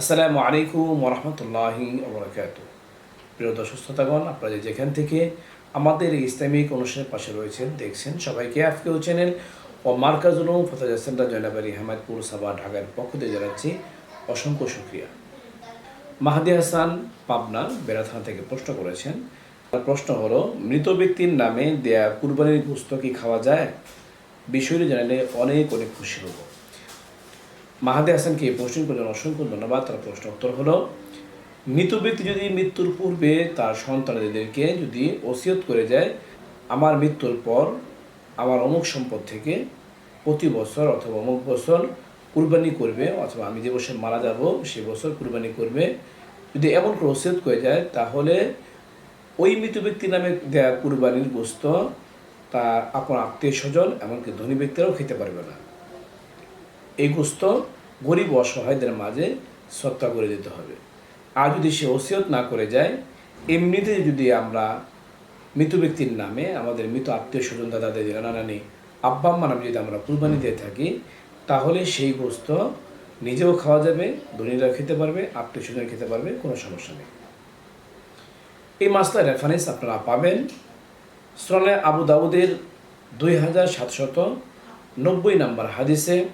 আসসালামু আলাইকুম ওরহমতুল্লাহি ওবরাকাত প্রিয় দর্শক শ্রোতাগণ, আপনারা যেখান থেকে আমাদের ইসলামিক অনুষ্ঠানের পাশে রয়েছেন, দেখছেন সবাইকে আফকেও চ্যানেল ও মার্কাজুল ফতাজা সেন্টার জয়নাবাড়ি হামাদপুর সাবা ঢাকার পক্ষ থেকে জানাচ্ছি অসংখ্য সুক্রিয়া মাহাদি হাসান পাবনা, বেড়া থানা থেকে প্রশ্ন করেছেন, তার প্রশ্ন হলো, মৃত ব্যক্তির নামে দেয়া কুরবানির গুস্ত কি খাওয়া যায়? বিষয়টি জানালে অনেক অনেক খুশি হব। মাহাদি হাসানকে এই প্রশ্ন করলেন, অসংখ্য ধন্যবাদ, তার প্রশ্ন উত্তর হলো, মৃত ব্যক্তি যদি মৃত্যুর পূর্বে তার সন্তানদেরকে যদি ওসিয়ত করে যায়, আমার মৃত্যুর পর আমার অমুক সম্পদ থেকে প্রতি বছর অথবা অমুক বছর কুরবানি করবে, অথবা আমি যে বছর মারা যাব, সে বছর কুরবানি করবে, যদি এমন করে ওসিয়ত করে যায়, তাহলে ওই মৃত ব্যক্তির নামে দেয়া কুরবানির গোস্ত তার আপন আত্মীয় স্বজন এমনকি ধনী ব্যক্তিরাও খেতে পারবে না। এই গোস্ত গরিব অসহায়দের মাঝে সত্তা করে দিতে হবে। আর যদি সে ওসিয়ত না করে যায় এমনিতে যদি আমরা মৃত ব্যক্তির নামে আমাদের মৃত আত্মীয় স্বজন দাদা দাদি নানা আব্বা, আম্মা নামে যদি আমরা কুরবানি দিয়ে থাকি, তাহলে সেই গোস্ত নিজেও খাওয়া যাবে ধনীরা খেতে পারবে, আত্মীয় স্বজন খেতে পারবে, কোনো সমস্যা নেই। এই মাসটার রেফারেন্স আপনারা পাবেন সুরানে আবু দাউদের দুই হাজার সাতশত নব্বই নম্বর হাদিসে।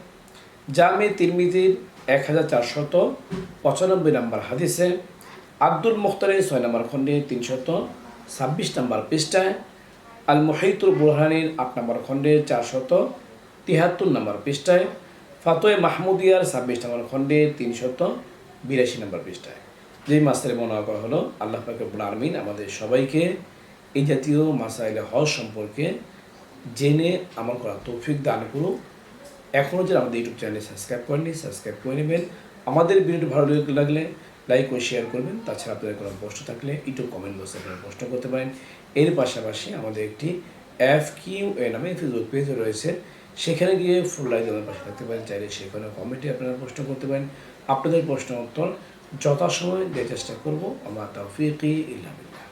জামে তিরমিজির এক হাজার চারশত পঁচানব্বই নম্বর হাদিসে আব্দুল মুখতারের ছয় নম্বর খণ্ডে তিনশত ছাব্বিশ নম্বর পৃষ্ঠায় আল মহিতুল বুরহানির আট নম্বর খণ্ডে চারশত তিয়াত্তর নম্বর পৃষ্ঠায়, ফাতোয় মাহমুদিয়ার ছাব্বিশ নম্বর খণ্ডে তিনশত বিরাশি নম্বর পৃষ্ঠায়। যেই মাসের বর্ণনা করা হলো আল্লাহ পাকুল আলমিন আমাদের সবাইকে এই জাতীয় মাসাইলে হজ সম্পর্কে জেনে আমার করা তৌফিক দান করুক। এখনও যদি আমাদের ইউটিউব চ্যানেলে সাবস্ক্রাইব করেননি সাবস্ক্রাইব করে নেবেন। আমাদের ভিডিওটি ভালো লাগলে লাইক ও শেয়ার করবেন। তাছাড়া আপনাদের কোনো প্রশ্ন থাকলে ইউটিউব কমেন্ট বক্সে আপনারা প্রশ্ন করতে পারেন। এর পাশাপাশি আমাদের একটি এফ কিউ এ নামে ফেসবুক পেজ রয়েছে। সেখানে গিয়ে ফুল লাইক আমাদের পাশে থাকতে পারেন। চাইলে সেখানে কমেন্টে আপনারা প্রশ্ন করতে পারেন। আপনাদের প্রশ্ন উত্তর যথাসময় দেওয়ার চেষ্টা করব। আমার তৌফিক ইল্লাবিল্লাহ